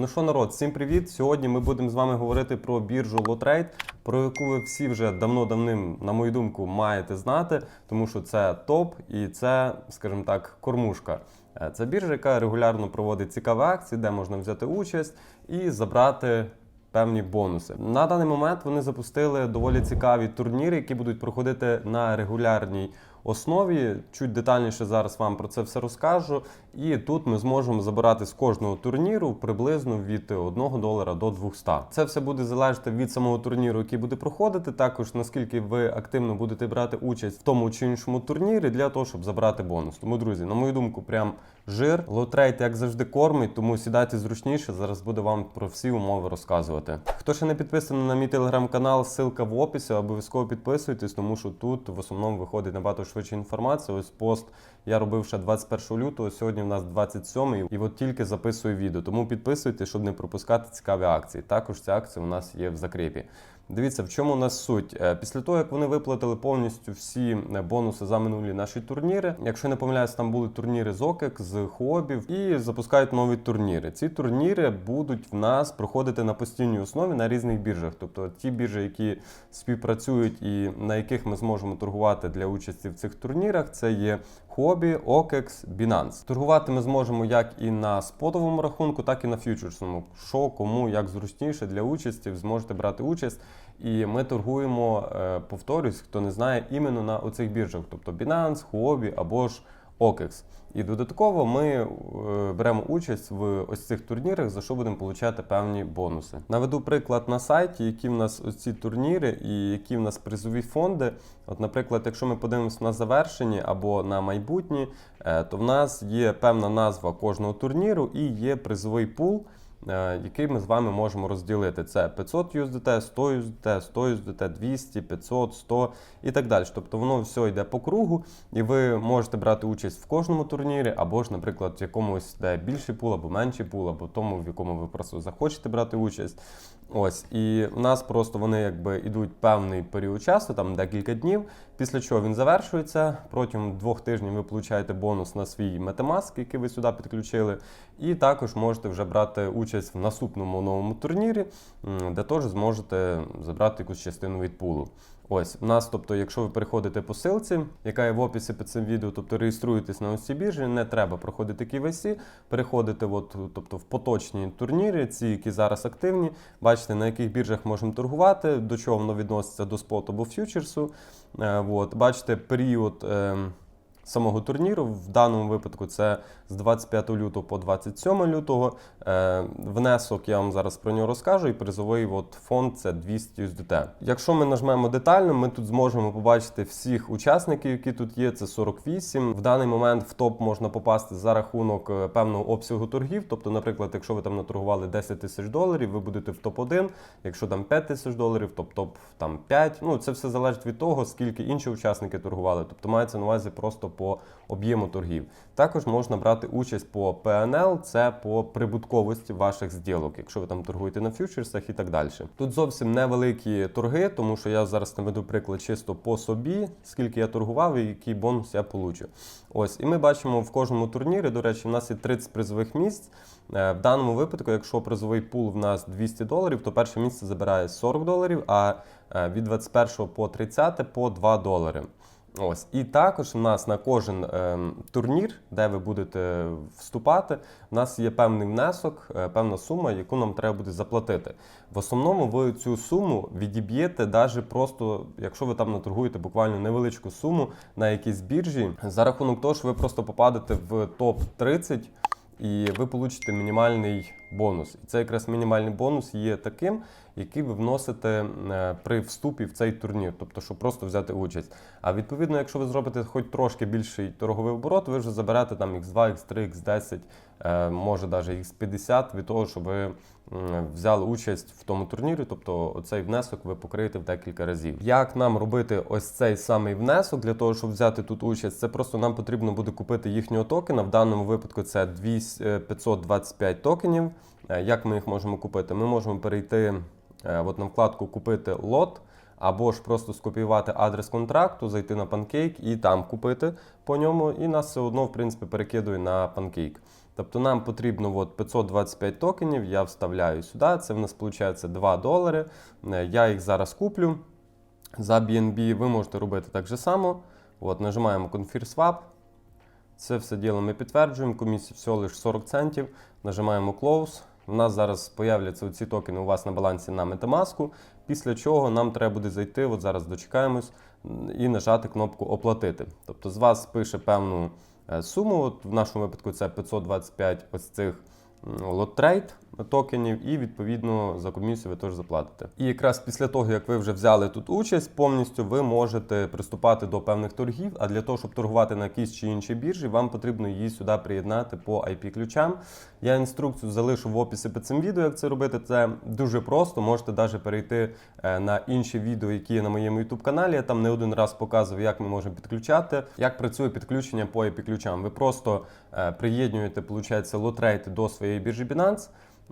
Ну що, народ, всім привіт! Сьогодні ми будемо з вами говорити про біржу Лотрейд, про яку ви всі вже давно-давним, на мою думку, маєте знати, тому що це топ і це, скажімо так, кормушка. Е, Це біржа, яка регулярно проводить цікаві акції, де можна взяти участь і забрати певні бонуси. На даний момент вони запустили доволі цікаві турніри, які будуть проходити на регулярній основі. Чуть детальніше зараз вам про це все розкажу. І тут ми зможемо забирати з кожного турніру приблизно від 1 долара до 200. Це все буде залежати від самого турніру, який буде проходити. Також наскільки ви активно будете брати участь в тому чи іншому турнірі для того, щоб забрати бонус. Тому, друзі, на мою думку, прям жир. Лотрейт, як завжди, кормить, тому сідайте зручніше. Зараз буду вам про всі умови розказувати. Хто ще не підписаний на мій телеграм-канал, ссылка в описі. Обов'язково підписуйтесь, тому що тут в основному виходить набагато швидше інформацію. Ось пост я робив ще 21 лютого. Сьогодні в нас 27 і от тільки записую відео. Тому підписуйтесь, щоб не пропускати цікаві акції. Також ця акція у нас є в закріпі. Дивіться, в чому у нас суть. Е, Після того, як вони виплатили повністю всі е, бонуси за минулі наші турніри. Якщо не помиляюсь, там були турніри з ОКЕК, з Хуобів і запускають нові турніри. Ці турніри будуть в нас проходити на постійній основі на різних біржах. Тобто ті біржі, які співпрацюють і на яких ми зможемо торгувати для участі в цих турнірах, це є Хобі, OKEX, Binance. Торгувати ми зможемо як і на спотовому рахунку, так і на фьючерсному. Що кому як зручніше для участі, зможете брати участь. І ми торгуємо, е, повторюсь, хто не знає, іменно на оцих біржах, тобто Binance, Huobi або ж OKEX. І додатково ми е, беремо участь в ось цих турнірах, за що будемо получати певні бонуси. Наведу приклад на сайті, які в нас ось ці турніри і які в нас призові фонди. От, наприклад, якщо ми подивимося на завершені або на майбутні, е, то в нас є певна назва кожного турніру і є призовий пул. Е, Який ми з вами можемо розділити. Це 500 USDT, 100 USDT, 100 USDT, 200, 500, 100 і так далі. Тобто воно все йде по кругу, і ви можете брати участь в кожному турнірі, або ж, наприклад, в якомусь де більший пул, або менший пул, або тому, в якому ви просто захочете брати участь. Ось, і в нас просто вони якби йдуть певний період часу, там декілька днів. Після чого він завершується. Протягом двох тижнів ви получаєте бонус на свій Metamask, який ви сюди підключили. І також можете вже брати участь в наступному новому турнірі, де теж зможете забрати якусь частину від пулу. Ось в нас, тобто, якщо ви переходите по силці, яка є в описі під цим відео, тобто реєструєтесь на ось біржі, не треба проходити KVC, переходите от, тобто, в поточні турніри, ці, які зараз активні, бачите, на яких біржах можемо торгувати, до чого воно відноситься до споту або фьючерсу. Е, от, бачите, період. Е, Самого турніру в даному випадку це з 25 лютого по 27 лютого. Е, внесок я вам зараз про нього розкажу, і призовий от фонд це 200 USDT. Якщо ми нажмемо детально, ми тут зможемо побачити всіх учасників, які тут є. Це 48. В даний момент в топ можна попасти за рахунок е, певного обсягу торгів. Тобто, наприклад, якщо ви там наторгували 10 тисяч доларів, ви будете в топ 1 Якщо там 5 тисяч доларів, то топ там 5. Ну це все залежить від того, скільки інші учасники торгували. Тобто мається на увазі просто по об'єму торгів. Також можна брати участь по PNL, це по прибутковості ваших зділок, якщо ви там торгуєте на фьючерсах і так далі. Тут зовсім невеликі торги, тому що я зараз наведу приклад чисто по собі, скільки я торгував і який бонус я получу. Ось, і ми бачимо в кожному турнірі. До речі, в нас є 30 призових місць. Е, В даному випадку, якщо призовий пул в нас 200 доларів, то перше місце забирає 40 доларів, а е, від 21 по 30 по 2 долари. Ось і також у нас на кожен е, турнір, де ви будете вступати, у нас є певний внесок, е, певна сума, яку нам треба буде заплатити. В основному ви цю суму відіб'єте, навіть просто, якщо ви там наторгуєте буквально невеличку суму на якійсь біржі, за рахунок того, що ви просто попадете в топ 30 і ви получите мінімальний бонус. І це якраз мінімальний бонус є таким, який ви вносите е, при вступі в цей турнір, тобто, щоб просто взяти участь. А відповідно, якщо ви зробите хоч трошки більший торговий оборот, ви вже заберете там X2, X3, X10, е, може навіть X50 від того, що ви взяли участь в тому турнірі, тобто оцей внесок ви покриєте в декілька разів. Як нам робити ось цей самий внесок для того, щоб взяти тут участь? Це просто нам потрібно буде купити їхнього токена. В даному випадку це 200, е, 525 токенів. Е, Як ми їх можемо купити? Ми можемо перейти е, от на вкладку Купити лот. Або ж просто скопіювати адрес контракту, зайти на Pancake і там купити по ньому, і нас все одно, в принципі, перекидує на Pancake. Тобто нам потрібно от 525 токенів, я вставляю сюди. Це в нас виходить 2 долари. Е, Я їх зараз куплю. За BNB ви можете робити так же само. От, нажимаємо Confirm Swap. Це все діло ми підтверджуємо. Комісія всього лише 40 центів. Нажимаємо Close. У нас зараз появляться ці токени у вас на балансі на Metamask, після чого нам треба буде зайти, от зараз дочекаємось, і нажати кнопку Оплатити. Тобто з вас пише певну е, суму. От в нашому випадку це 525 ось цих лот-трейд токенів, і відповідно за комісію ви теж заплатите. І якраз після того, як ви вже взяли тут участь, повністю ви можете приступати до певних торгів. А для того, щоб торгувати на якійсь чи іншій біржі, вам потрібно її сюди приєднати по IP-ключам. Я інструкцію залишу в описі під цим відео, як це робити. Це дуже просто. Можете навіть перейти е, на інші відео, які є на моєму YouTube каналі. Я там не один раз показував, як ми можемо підключати, як працює підключення по IP-ключам. Ви просто е, приєднуєте, виходить, лотрейт до своєї біржі Binance.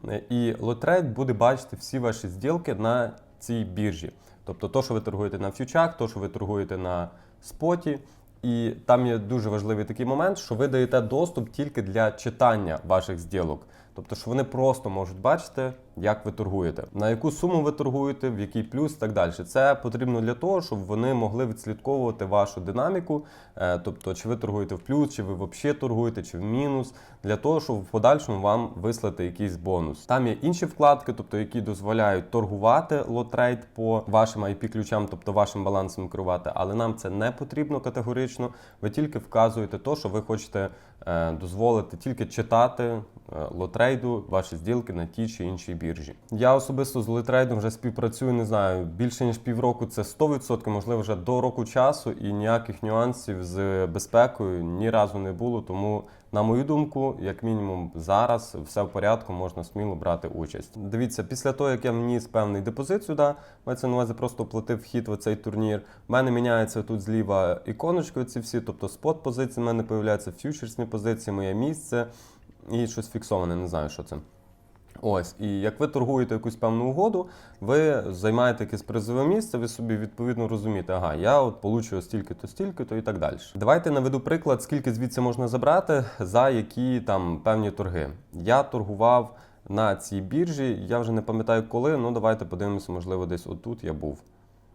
Е, І лотрейд буде бачити всі ваші зділки на цій біржі. Тобто, то, що ви торгуєте на фьючах, то, що ви торгуєте на споті. І там є дуже важливий такий момент, що ви даєте доступ тільки для читання ваших зділок. Тобто, що вони просто можуть бачити, як ви торгуєте, на яку суму ви торгуєте, в який плюс і так далі. Це потрібно для того, щоб вони могли відслідковувати вашу динаміку. Е, Тобто, чи ви торгуєте в плюс, чи ви взагалі торгуєте, чи в мінус, для того, щоб в подальшому вам вислати якийсь бонус. Там є інші вкладки, тобто які дозволяють торгувати лотрейд по вашим IP-ключам, тобто вашим балансом керувати, але нам це не потрібно категорично. Ви тільки вказуєте то, що ви хочете е, дозволити тільки читати е, лотрейду ваші зділки на тій чи іншій біржі. Я особисто з лотрейдом вже співпрацюю, не знаю, більше ніж півроку це 100%, можливо, вже до року часу, і ніяких нюансів з безпекою ні разу не було. Тому, на мою думку, як мінімум, зараз все в порядку, можна сміло брати участь. Дивіться, після того, як я вніс певний депозит сюди, мається на увазі просто оплатив вхід в цей турнір. В мене міняється тут зліва іконочки, ці всі, тобто спот позиції в мене появляються, фьючерсні позиції, моє місце і щось фіксоване, не знаю, що це. Ось, і як ви торгуєте якусь певну угоду, ви займаєте якесь призове місце, ви собі відповідно розумієте, ага, я от получу стільки-то, стільки-то і так далі. Давайте наведу приклад, скільки звідси можна забрати за які там певні торги. Я торгував на цій біржі, я вже не пам'ятаю коли, ну давайте подивимося, можливо, десь отут я був.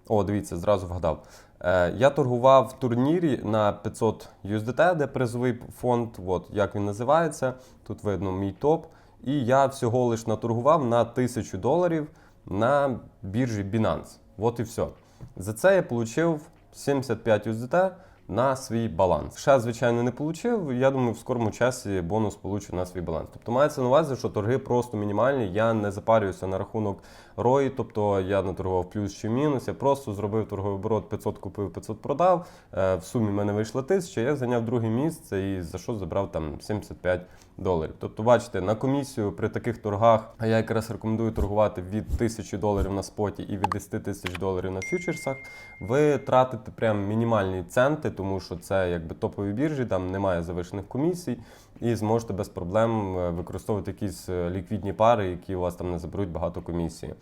О, дивіться, зразу вгадав. Е, я торгував в турнірі на 500 USDT, де призовий фонд, от як він називається. Тут видно мій топ. І я всього лиш наторгував на 1000 доларів на біржі Binance. От і все. За це я отримав 75 USDT на свій баланс. Ще, звичайно, не отримав. Я думаю, в скорому часі бонус получу на свій баланс. Тобто мається на увазі, що торги просто мінімальні. Я не запарююся на рахунок ROI, тобто я не торгував плюс чи мінус. Я просто зробив торговий оборот 500 купив, 500 продав. Е, В сумі в мене вийшло 1000, я зайняв друге місце і за що забрав там 75 доларів. Тобто, бачите, на комісію при таких торгах, а я якраз рекомендую торгувати від 1000 доларів на споті і від 10 тисяч доларів на фьючерсах. Ви тратите прям мінімальні центи, тому що це якби топові біржі, там немає завишених комісій, і зможете без проблем е, використовувати якісь е, ліквідні пари, які у вас там не заберуть багато комісії.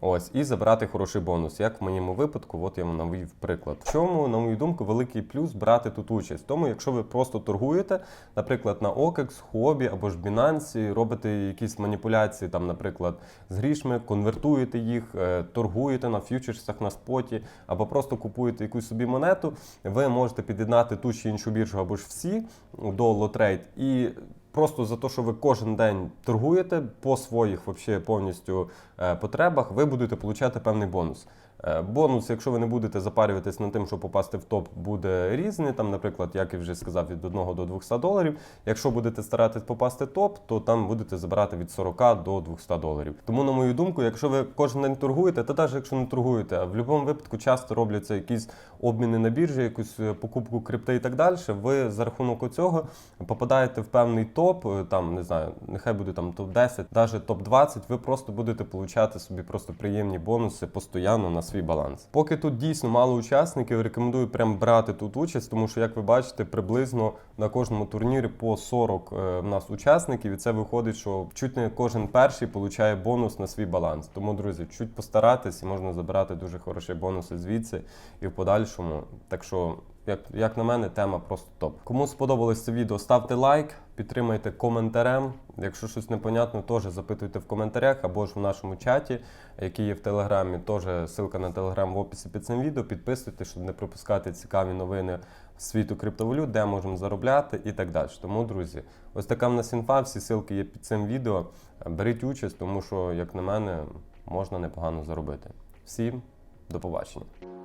Ось, і забрати хороший бонус. Як в моєму випадку, от я вам навів приклад. В чому, на мою думку, великий плюс брати тут участь? Тому, якщо ви просто торгуєте, наприклад, на OKEX, Huobi або ж Binance, робите якісь маніпуляції, там, наприклад, з грішми, конвертуєте їх, е, торгуєте на фьючерсах, на споті, або просто купуєте якусь собі монету, ви можете під'єднати ту чи іншу біржу або ж всі до Лотрейд і Просто за те, що ви кожен день торгуєте по своїх вообще, повністю е, потребах, ви будете получати певний бонус. Е, Бонус, якщо ви не будете запарюватись над тим, щоб попасти в топ, буде різний. Там, наприклад, як я вже сказав, від 1 до 200 доларів. Якщо будете старатись попасти в топ, то там будете забирати від 40 до 200 доларів. Тому, на мою думку, якщо ви кожен день торгуєте, та навіть якщо не торгуєте, а в будь-якому випадку часто робляться якісь обміни на біржі, якусь е, покупку крипти і так далі. Ви за рахунок цього попадаєте в певний топ, е, там не знаю, нехай буде там топ 10, навіть топ 20, ви просто будете получати собі просто приємні бонуси постійно на свій баланс. Поки тут дійсно мало учасників, рекомендую прям брати тут участь, тому що, як ви бачите, приблизно на кожному турнірі по 40 е, в нас учасників, і це виходить, що чуть не кожен перший получає бонус на свій баланс. Тому, друзі, чуть постаратись і можна забирати дуже хороші бонуси звідси і в подальшому. Так що. Як, як на мене, тема просто топ. Кому сподобалось це відео, ставте лайк, підтримайте коментарем. Якщо щось непонятно, теж запитуйте в коментарях або ж в нашому чаті, який є в Телеграмі. Теж ссылка на Телеграм в описі під цим відео. Підписуйтесь, щоб не пропускати цікаві новини світу криптовалют, де можемо заробляти і так далі. Тому, друзі, ось така в нас інфа, всі ссылки є під цим відео. Беріть участь, тому що, як на мене, можна непогано заробити. Всім до побачення.